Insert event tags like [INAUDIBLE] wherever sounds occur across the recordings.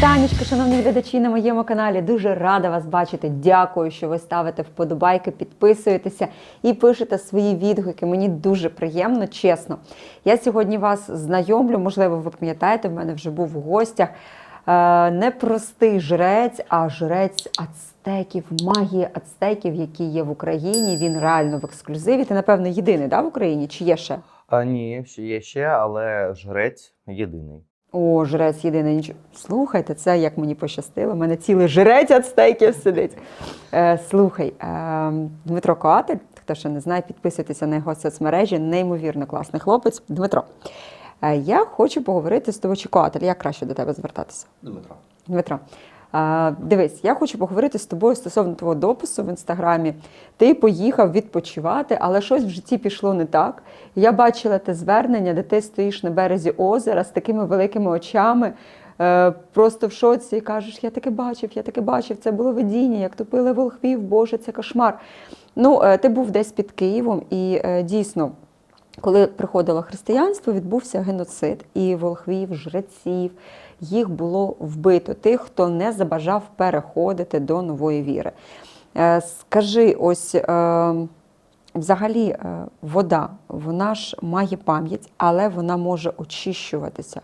Вітанечко, шановні глядачі на моєму каналі. Дуже рада вас бачити. Дякую, що ви ставите вподобайки, підписуєтеся і пишете свої відгуки. Мені дуже приємно, чесно. Я сьогодні вас знайомлю, можливо, ви пам'ятаєте, в мене вже був в гостях е, не простий жрець, а жрець ацтеків, магії ацтеків, які є в Україні. Він реально в ексклюзиві. Ти, напевно, єдиний да, в Україні чи є ще? А, ні, ще є ще, але жрець єдиний. О, жрець єдиний нічого. Слухайте, це як мені пощастило. У мене цілий жрець ацтеків сидить. Е, слухай, е, Дмитро Коатель, хто ще не знає, підписуйтеся на його соцмережі. Неймовірно класний хлопець. Дмитро, е, я хочу поговорити з тобою, чи Коатель, як краще до тебе звертатися? Дмитро. Дмитро, дивись, я хочу поговорити з тобою стосовно твого допису в інстаграмі. Ти поїхав відпочивати, але щось в житті пішло не так. Я бачила те звернення, де ти стоїш на березі озера з такими великими очами. е, Просто в шоці і кажеш, я таке бачив, я таке бачив, це було видіння, як топили волхвів, Боже, це кошмар. Ну, е, ти був десь під Києвом, і е, дійсно коли приходило християнство, відбувся геноцид і волхвів, жреців. Їх було вбито тих, хто не забажав переходити до нової віри. Е, Скажи, ось е, взагалі е, вода, вона ж має пам'ять, але вона може очищуватися.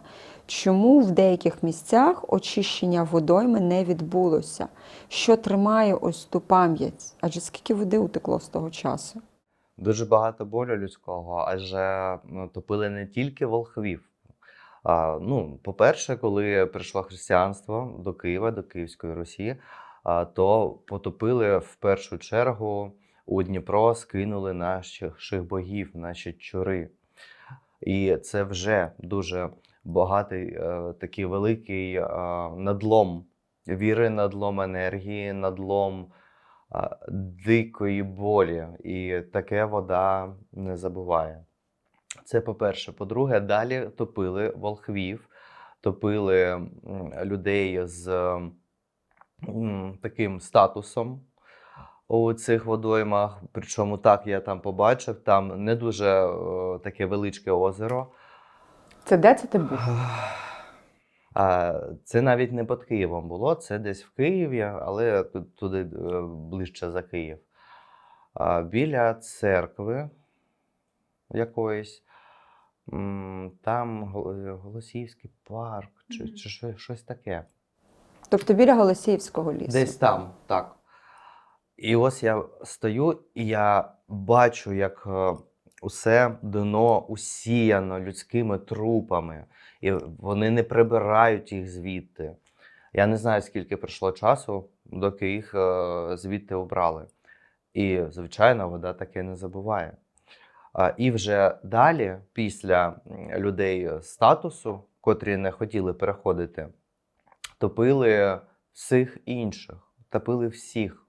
Чому в деяких місцях очищення водойми не відбулося? Що тримає ось ту пам'ять? Адже скільки води утекло з того часу? Дуже багато болю людського, адже ну, топили не тільки волхвів. А, ну, по-перше, коли прийшло християнство до Києва, до Київської Русі, а, то потопили в першу чергу у Дніпро, скинули наших богів, наші чури. І це вже дуже багатий е, такий великий е, надлом віри, надлом енергії, надлом а, дикої болі, і таке вода не забуває. Це по-перше. По-друге, далі топили волхвів, топили людей з таким статусом у цих водоймах. Причому так я там побачив, там не дуже е, таке величке озеро. Це де це ти був? Це навіть не під Києвом було, це десь в Києві, але туди е, ближче за Київ. Біля церкви якоїсь, там Гол- Голосіївський парк чи, чи щось таке. Тобто біля Голосіївського лісу. Десь там, так. І ось я стою, і я бачу, як е, усе дно усіяно людськими трупами, і вони не прибирають їх звідти. Я не знаю, скільки пройшло часу, доки їх е, звідти обрали. І, звичайно, вода таке не забуває. І вже далі, після людей статусу, котрі не хотіли переходити, топили всіх інших, топили всіх.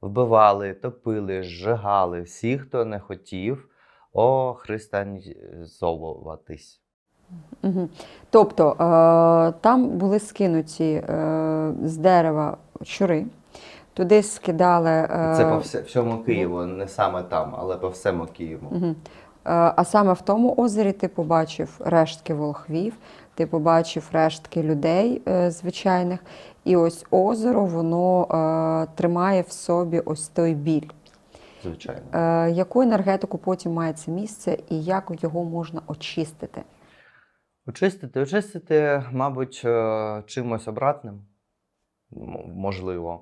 Вбивали, топили, зжигали всіх, хто не хотів охристиянізовуватись. Угу. Тобто е, там були скинуті е, з дерева щури, туди скидали. Е, Це по вся- всьому Києву, не саме там, але по всьому Києву. Мгм. Е, А саме в тому озері ти побачив рештки волхвів, ти побачив рештки людей е, звичайних, і ось озеро воно е, тримає в собі ось той біль. Звичайно. Е, Яку енергетику потім має це місце і як його можна очистити? Очистити, очистити, мабуть, е, чимось обратним, можливо.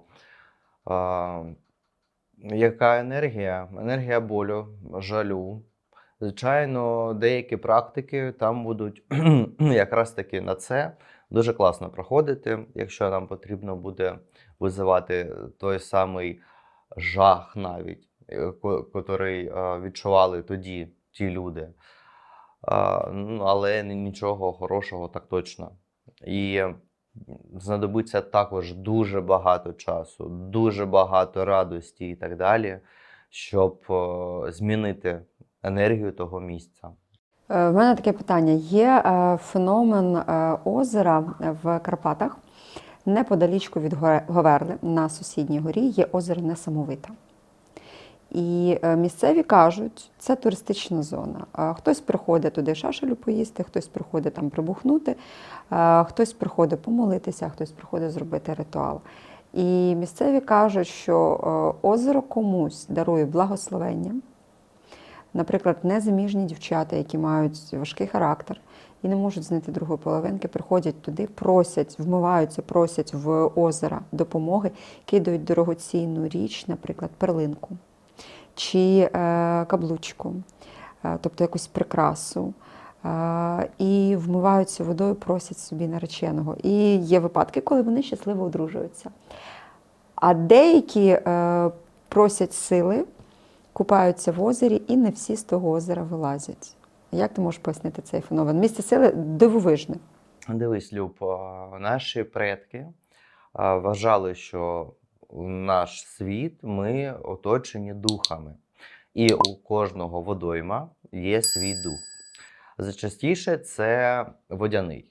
Яка енергія? Енергія болю, жалю. Звичайно, деякі практики там будуть [CLEARS THROAT] якраз таки на це дуже класно проходити, якщо нам потрібно буде визивати той самий жах навіть, котрий е, відчували тоді ті люди. Ну, але нічого хорошого так точно. І знадобиться також дуже багато часу, дуже багато радості і так далі, щоб е, змінити енергію того місця. Е, В мене таке питання: є е, феномен е, озера в Карпатах. Неподалічку від Говерли на сусідній горі є озеро Несамовита. І е, місцеві кажуть, це туристична зона. Хтось приходить туди шашелю поїсти, хтось приходить там прибухнути, хтось приходить помолитися, хтось приходить зробити ритуал. І місцеві кажуть, що е, озеро комусь дарує благословення. Наприклад, незаміжні дівчата, які мають важкий характер і не можуть знайти другої половинки, приходять туди, просять, вмиваються, просять в озера допомоги, кидають дорогоцінну річ, наприклад, перлинку чи е, каблучку, е, тобто якусь прикрасу. Е, і вмиваються водою, просять собі нареченого. І є випадки, коли вони щасливо одружуються. А деякі просять сили, купаються в озері, і не всі з того озера вилазять. Як ти можеш пояснити цей феномен? Місце сили дивовижне. Дивись, Люб, наші предки вважали, що наш світ ми оточені духами, і у кожного водойма є свій дух. Зачастіше це водяний.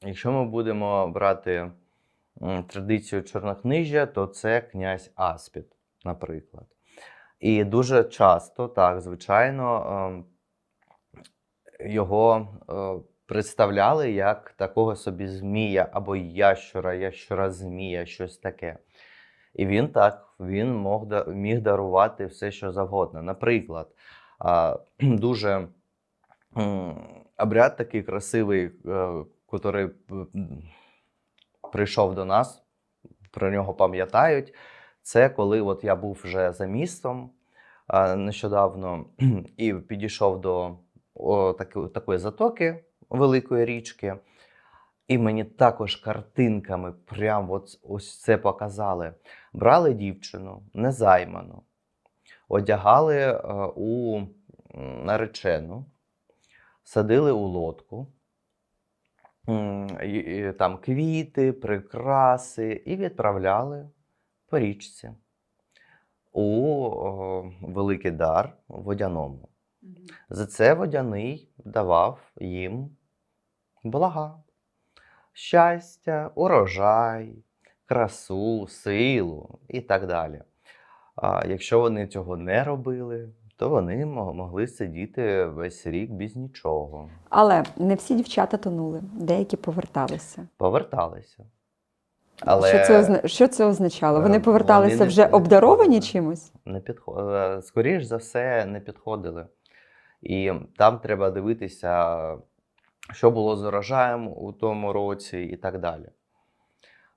Якщо ми будемо брати традицію чорнокнижжя, то це князь Аспід, наприклад. І дуже часто, так, звичайно, ем, його е, представляли як такого собі змія або ящура, ящура змія, щось таке. І він так, він міг дарувати все, що завгодно. Наприклад, [CLEARS THROAT] дуже обряд такий красивий, е, котрий м, прийшов до нас, про нього пам'ятають. Це коли от я був вже за містом нещодавно [CLEARS THROAT] і підійшов до о, такої затоки великої річки. І мені також картинками прям от ось це показали. Брали дівчину незайману, одягали е, у наречену, садили у лодку, там квіти, прикраси, і відправляли по річці у великий дар водяному. За це водяний давав їм блага, щастя, урожай, красу, силу і так далі. А якщо вони цього не робили, то вони могли сидіти весь рік без нічого. Але не всі дівчата тонули, деякі поверталися. Поверталися. Але Що, це озна... що це означало? Е, Вони поверталися вони не- вже не обдаровані підходили. чимось? не підход... е, скоріш за все, не підходили. І там треба дивитися, що було з урожаєм у тому році і так далі.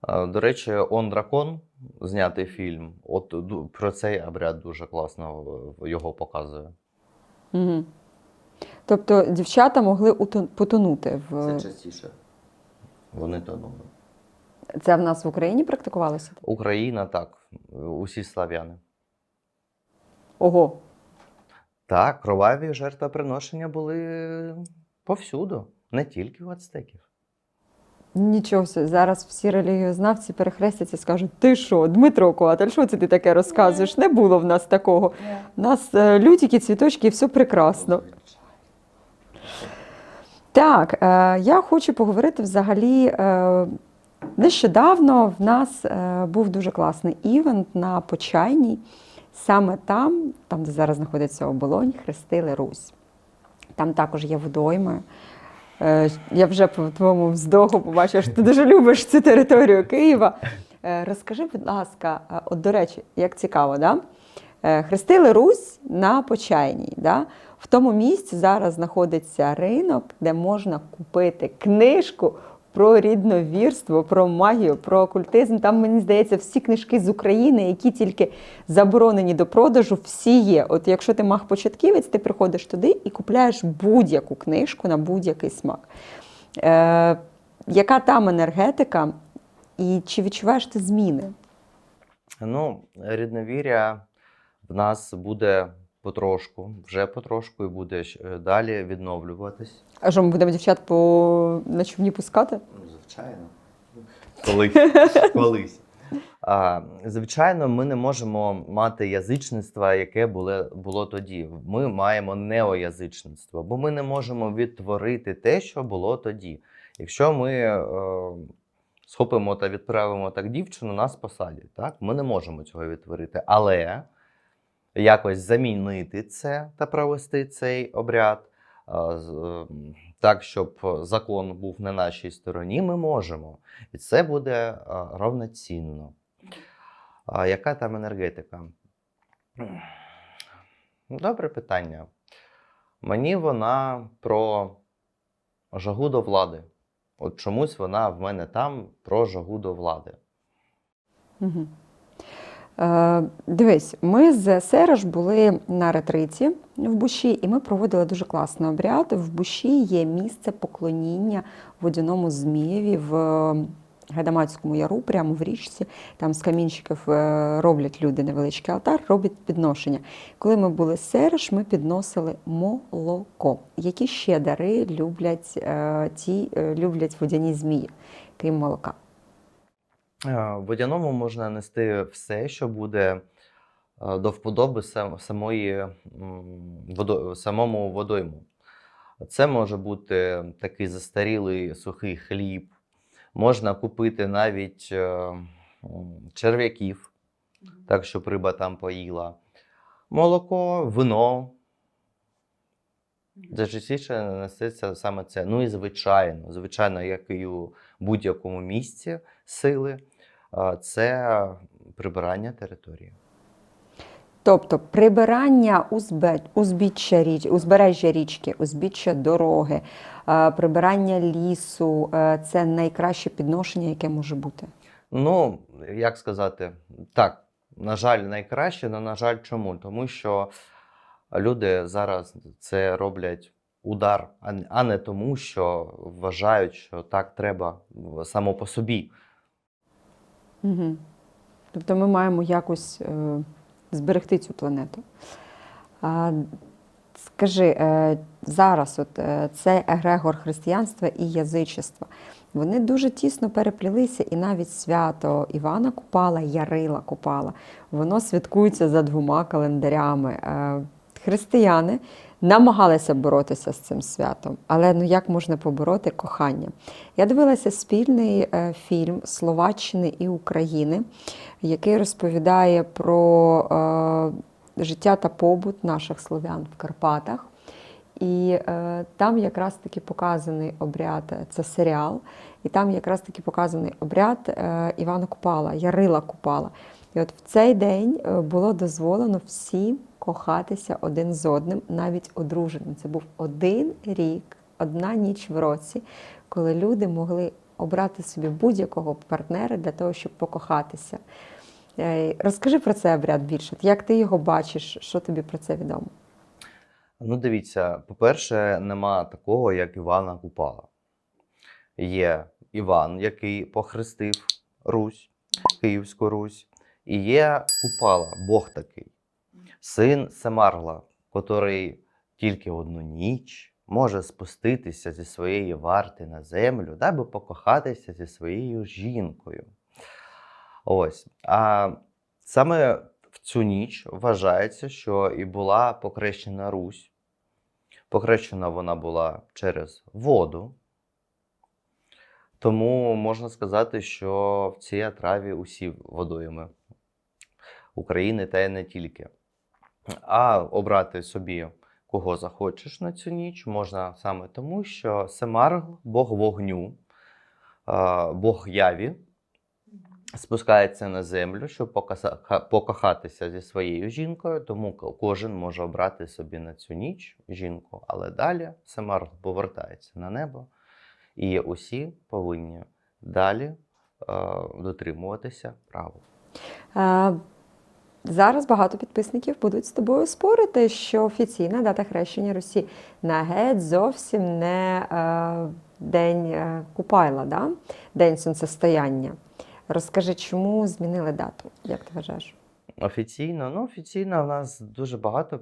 Е, До речі, Он дракон, знятий фільм, от про цей обряд дуже класно е, його показує. Угу. Тобто дівчата могли утон- потонути в Це частіше. Вони тонули. це в нас в Україні практикувалося? Україна так, усі слав'яни. Ого. Так, кроваві жертвоприношення були повсюду, не тільки у ацтеків. Нічого. Зараз всі релігіознавці перехрестяться і скажуть: ти що, Дмитро Коатель, що це ти таке розказуєш? Не було в нас такого. У нас е, лютики, цвіточки, і все прекрасно. Так, е, я хочу поговорити взагалі. Е, нещодавно в нас був дуже класний івент на Почайній. Саме там, там, де зараз знаходиться оболонь, хрестили Русь. Там також є водойми. Е, я вже по твоєму вздоху побачила, що ти дуже любиш цю територію Києва. Е, розкажи, будь ласка, е, от до речі, як цікаво, да? Хрестили Русь на Почайній. Да? В тому місці зараз знаходиться ринок, де можна купити книжку про рідновірство, про магію, про окультизм. Там, мені здається, всі книжки з України, які тільки заборонені до продажу, всі є. От якщо ти маг-початківець, ти приходиш туди і купляєш будь-яку книжку на будь-який смак. Е, яка там енергетика, і чи відчуваєш ти зміни? Ну, рідновір'я в нас буде потрошку, вже потрошку і буде е, далі відновлюватись. А що ми будемо дівчат по на човні пускати? Ну, звичайно. Колись. [LAUGHS] Колись. А, звичайно, ми не можемо мати язичництва, яке було, було тоді. Ми маємо неоязичництво, бо ми не можемо відтворити те, що було тоді. Якщо ми е, схопимо та відправимо так дівчину, нас посадять. Так? Ми не можемо цього відтворити. Але якось замінити це та провести цей обряд ем, так, щоб закон був на нашій стороні, ми можемо. І це буде равноцінно. А яка там енергетика? Добре питання. Мені вона про жагу до влади. От чомусь вона в мене там про жагу до влади. Угу. Е, дивись, ми з Сереж були на ретриті в Буші, і ми проводили дуже класний обряд. В Буші є місце поклоніння водяному змієві в Гайдамацькому яру, прямо в річці. Там з камінчиків е, роблять люди невеличкий алтар, роблять підношення. Коли ми були з Сереж, ми підносили молоко. Які ще дари люблять е, ті е, люблять водяні змії, крім молока? Е, В водяному можна нести все, що буде е, до вподоби самої, водо- самому водойму. Це може бути такий застарілий сухий хліб, можна купити навіть е, черв'яків, так щоб риба там поїла. Молоко, вино. Найчастіше несеться саме це. Ну і звичайно, звичайно, як і у будь-якому місці сили, це прибирання території. Тобто прибирання узбіччя річ, узбережжя річки, узбіччя дороги, прибирання лісу е, це найкраще підношення, яке може бути. Ну, як сказати, так, на жаль, найкраще, але на жаль, чому? Тому що люди зараз це роблять удар, а не- тому, що вважають, що так треба само по собі. Угу. Тобто ми маємо якось е, зберегти цю планету. А, скажи, е, зараз от, е, цей егрегор християнства і язичества, вони дуже тісно переплілися, і навіть свято Івана Купала, Ярила Купала, воно святкується за двома календарями. Е, Християни намагалися боротися з цим святом, але ну як можна побороти кохання? Я дивилася спільний е, фільм Словаччини і України, який розповідає про е, життя та побут наших слов'ян в Карпатах. І е, там якраз таки показаний обряд, е, це серіал, і там якраз таки показаний обряд е, Івана Купала, Ярила Купала. І от в цей день е, було дозволено всім кохатися один з одним, навіть одруженим. Це був один рік, одна ніч в році, коли люди могли обрати собі будь-якого партнера для того, щоб покохатися. Е, Розкажи про цей обряд більше. Як ти його бачиш? Що тобі про це відомо? Ну, дивіться, по-перше, нема такого, як Івана Купала. Є Іван, який похрестив Русь, Київську Русь, і є Купала, Бог такий, син Семарла, котрий тільки одну ніч може спуститися зі своєї варти на землю, даби покохатися зі своєю жінкою. Ось. А саме в цю ніч вважається, що і була покрещена Русь. Покрещена вона була через воду. Тому можна сказати, що в цій отраві усі водойми України та й не тільки. А обрати собі кого захочеш на цю ніч можна саме тому, що Семарл, Бог вогню, Бог яві, спускається на землю, щоб покохатися зі своєю жінкою, тому кожен може обрати собі на цю ніч жінку, але далі Семарл повертається на небо, і усі повинні далі дотримуватися правил. Зараз багато підписників будуть з тобою спорити, що офіційна дата хрещення Русі на геть зовсім не е, день е, Купайла, да? день сонцестояння. Розкажи, чому змінили дату? Як ти вважаєш? Офіційно, ну офіційно в нас дуже багато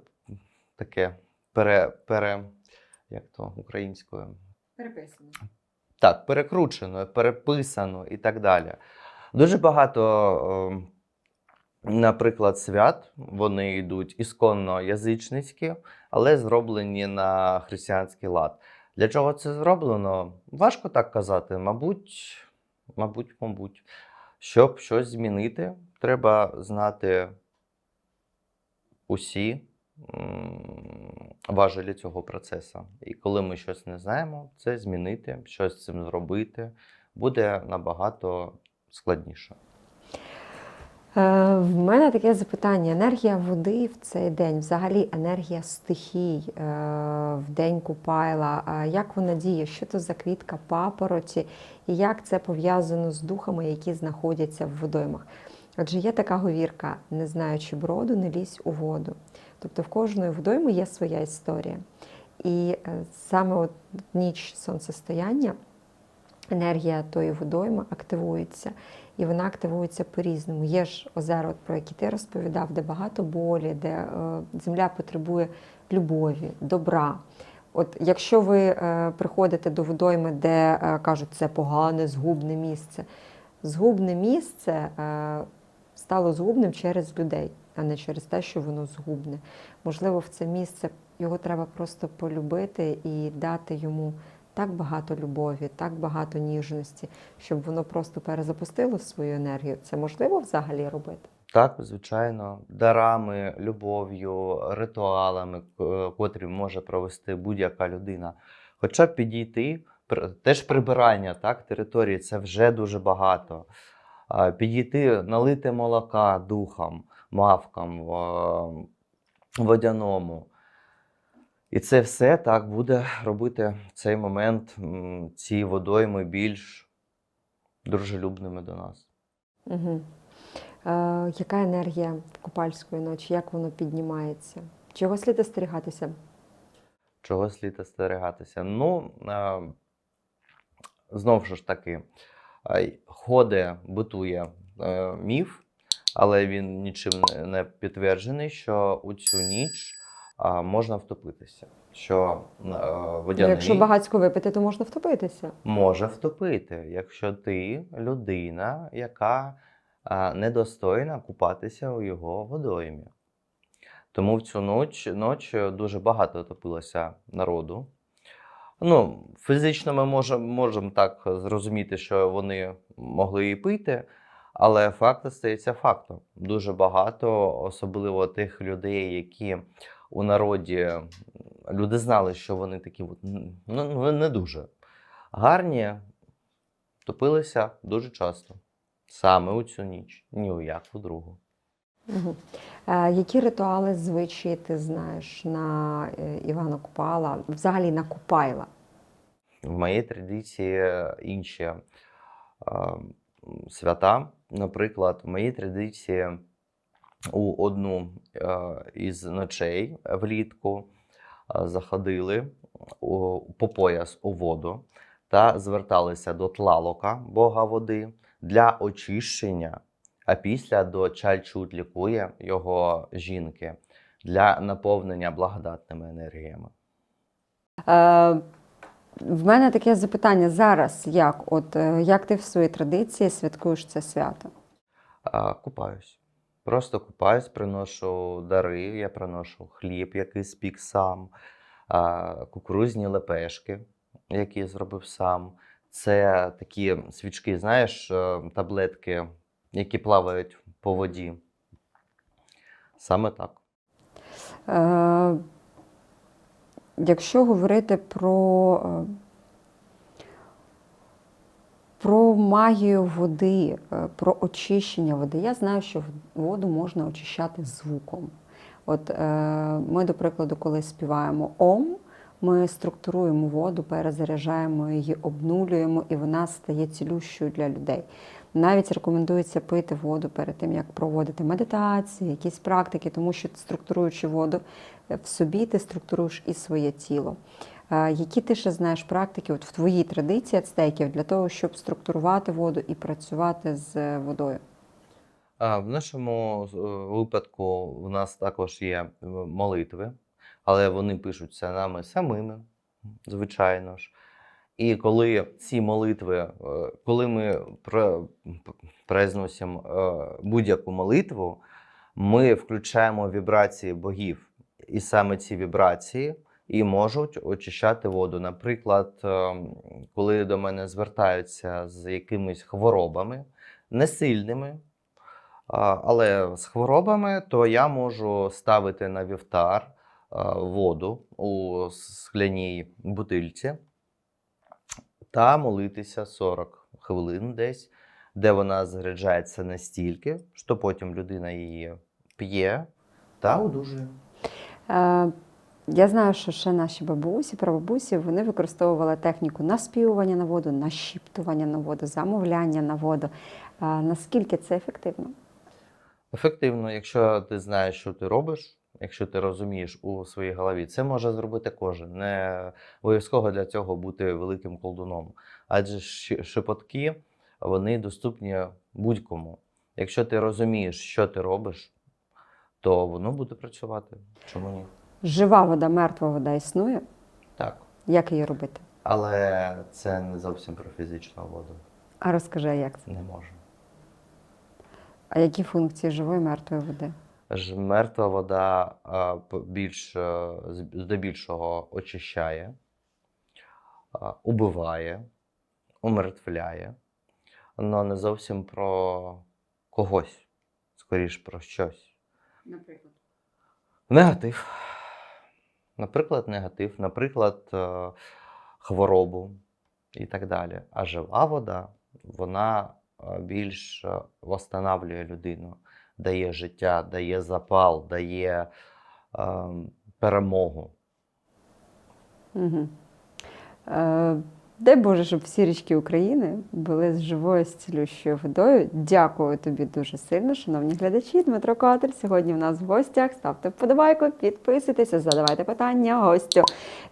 таке пере, пере як то українською. Переписано. Так, перекручено, переписано і так далі. Дуже багато, е, наприклад, свят, вони йдуть ісконно язичницькі, але зроблені на християнський лад. Для чого це зроблено? Важко так казати. Мабуть, Мабуть, мабуть. Щоб щось змінити, треба знати усі важелі цього процесу. І коли ми щось не знаємо, це змінити, щось з цим зробити буде набагато складніше. Е, В мене таке запитання: енергія води в цей день, взагалі енергія стихій е, в день Купайла. Як вона діє? Що це за квітка папороті, і як це пов'язано з духами, які знаходяться в водоймах? Адже є така говірка: не знаючи броду, не лізь у воду. Тобто в кожної водойми є своя історія. І е, саме от ніч сонцестояння енергія тої водойми активується. І вона активується по-різному. Є ж озера, про які ти розповідав, де багато болі, де е, земля потребує любові, добра. От якщо ви е, приходите до водойми, де е, кажуть, це погане, згубне місце, згубне місце стало згубним через людей, а не через те, що воно згубне. Можливо, в це місце його треба просто полюбити і дати йому так багато любові, так багато ніжності, щоб воно просто перезапустило свою енергію. Це можливо взагалі робити? Так, звичайно, дарами, любов'ю, ритуалами, котрі може провести будь-яка людина. Хоча б підійти, теж прибирання так, території це вже дуже багато. Підійти, налити молока духам, мавкам, водяному. І це все так буде робити в цей момент ці водойми більш дружелюбними до нас. Угу. Е, яка енергія купальської ночі? Як воно піднімається? Чого слід остерігатися? Чого слід остерігатися? Ну, е, знову ж таки, е, ходить, битує е, міф, але він нічим не- підтверджений, що у цю ніч можна втопитися. Що е, Ну, водяний якщо багацько випити, то можна втопитися. може втопити, якщо ти людина, яка е, недостойна купатися у його водоймі. Тому в цю ніч, ніч дуже багато топилося народу. Ну, фізично ми можемо можем так зрозуміти, що вони могли і пити, але факт остається фактом. Дуже багато, особливо тих людей, які у народі люди знали, що вони такі от, ну, не дуже гарні, топилися дуже часто. Саме у цю ніч, ні у яку другу. Угу. Е, які ритуали звичаї ти знаєш на е, Івана Купала, взагалі на Купайла? В моїй традиції інші е, свята. Наприклад, в моїй традиції у одну е, із ночей влітку е, заходили по пояс у воду та зверталися до тлалока, бога води, для очищення, а після до чальчут лікує його жінки для наповнення благодатними енергіями. Е, в мене таке запитання зараз: як? От е, як ти в своїй традиції святкуєш це свято? А, Купаюсь. Просто купаюсь, приношу дари, я приношу хліб, який спік сам, кукурузні лепешки, які зробив сам. Це такі свічки, знаєш, е, таблетки, які плавають по воді. Саме так. Е, якщо говорити про, е, про магію води, е, про очищення води, я знаю, що воду можна очищати звуком. От е, ми, до прикладу, коли співаємо Ом, ми структуруємо воду, перезаряджаємо її, обнулюємо, і вона стає цілющою для людей. Навіть рекомендується пити воду перед тим, як проводити медитації, якісь практики, тому що структуруючи воду е, в собі, ти структуруєш і своє тіло. Які ти ще знаєш практики от в твоїй традиції ацтеків для того, щоб структурувати воду і працювати з е, водою? В нашому е, випадку в нас також є е, молитви, але вони пишуться нами самими, звичайно ж. І коли ці молитви, коли ми произносимо будь-яку молитву, ми включаємо вібрації богів. І саме ці вібрації і можуть очищати воду. Наприклад, ем, коли до мене звертаються з якимись хворобами, не сильними, але з хворобами, то я можу ставити на вівтар воду у скляній бутильці та молитися 40 хвилин десь, де вона заряджається настільки, що потім людина її п'є та одужує. Я знаю, що ще наші бабусі, прабабусі, вони використовували техніку наспівування на воду, нашіптування на воду, замовляння на воду. Наскільки це ефективно? Ефективно, якщо ти знаєш, що ти робиш, якщо ти розумієш у своїй голові, це може зробити кожен. Не обов'язково для цього бути великим колдуном. Адже шепотки вони доступні будь-кому. Якщо ти розумієш, що ти робиш, то воно буде працювати. Чому ні? Жива вода, мертва вода існує. Так. Як її робити? Але це не зовсім про фізичну воду. А розкажи, як це? Не може. А які функції живої мертвої води? Ж мертва вода а, більш, е, здебільшого очищає, а, убиває, умертвляє, але не зовсім про когось, скоріш про щось. Наприклад. Негатив. Наприклад, негатив, наприклад, е, хворобу і так далі. А жива вода, вона е, більш е, восстанавлює людину, дає життя, дає запал, дає е, перемогу. Угу. Дай Боже, щоб всі річки України були з живою зцілющою водою. Дякую тобі дуже сильно, шановні глядачі. Дмитро Катер сьогодні в нас в гостях. Ставте вподобайку, підписуйтеся, задавайте питання гостю.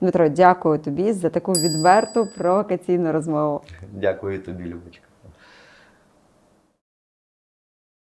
Дмитро, дякую тобі за таку відверту провокаційну розмову. Дякую тобі, Любочка.